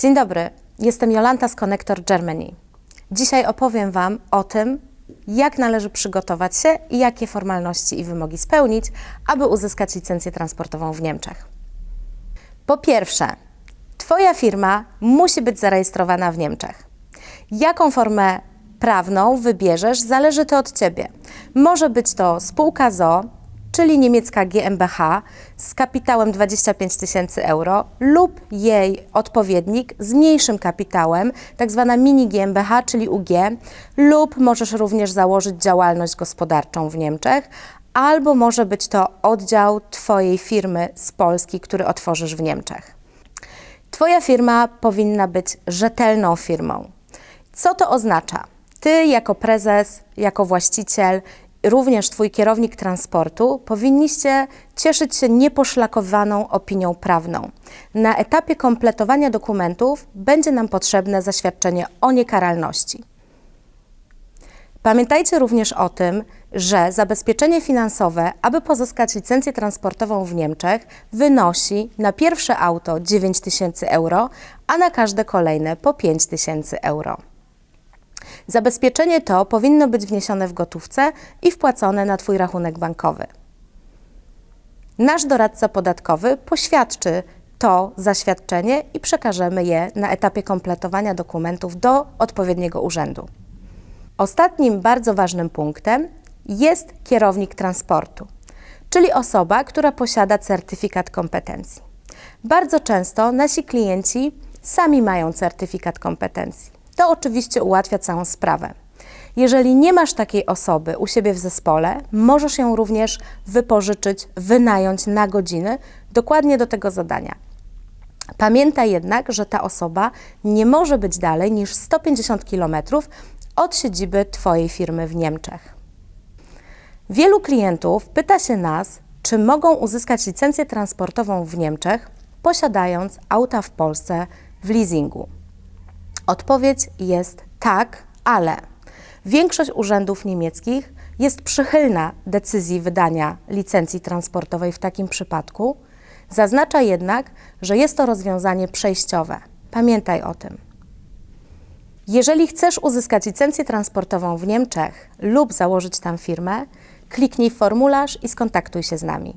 Dzień dobry, jestem Jolanta z Connector Germany. Dzisiaj opowiem Wam o tym, jak należy przygotować się i jakie formalności i wymogi spełnić, aby uzyskać licencję transportową w Niemczech. Po pierwsze, Twoja firma musi być zarejestrowana w Niemczech. Jaką formę prawną wybierzesz, zależy to od Ciebie. Może być to spółka ZO, czyli niemiecka GmbH z kapitałem 25 tysięcy euro lub jej odpowiednik z mniejszym kapitałem, tak zwana mini GmbH, czyli UG, lub możesz również założyć działalność gospodarczą w Niemczech, albo może być to oddział Twojej firmy z Polski, który otworzysz w Niemczech. Twoja firma powinna być rzetelną firmą. Co to oznacza? Ty, jako prezes, jako właściciel, również Twój kierownik transportu powinniście cieszyć się nieposzlakowaną opinią prawną. Na etapie kompletowania dokumentów będzie nam potrzebne zaświadczenie o niekaralności. Pamiętajcie również o tym, że zabezpieczenie finansowe, aby pozyskać licencję transportową w Niemczech, wynosi na pierwsze auto 9 tysięcy euro, a na każde kolejne po 5 tysięcy euro. Zabezpieczenie to powinno być wniesione w gotówce i wpłacone na Twój rachunek bankowy. Nasz doradca podatkowy poświadczy to zaświadczenie i przekażemy je na etapie kompletowania dokumentów do odpowiedniego urzędu. Ostatnim bardzo ważnym punktem jest kierownik transportu, czyli osoba, która posiada certyfikat kompetencji. Bardzo często nasi klienci sami mają certyfikat kompetencji. To oczywiście ułatwia całą sprawę. Jeżeli nie masz takiej osoby u siebie w zespole, możesz ją również wypożyczyć, wynająć na godziny dokładnie do tego zadania. Pamiętaj jednak, że ta osoba nie może być dalej niż 150 km od siedziby Twojej firmy w Niemczech. Wielu klientów pyta się nas, czy mogą uzyskać licencję transportową w Niemczech, posiadając auta w Polsce w leasingu. Odpowiedź jest tak, ale większość urzędów niemieckich jest przychylna decyzji wydania licencji transportowej w takim przypadku. Zaznacza jednak, że jest to rozwiązanie przejściowe. Pamiętaj o tym. Jeżeli chcesz uzyskać licencję transportową w Niemczech lub założyć tam firmę, kliknij formularz i skontaktuj się z nami.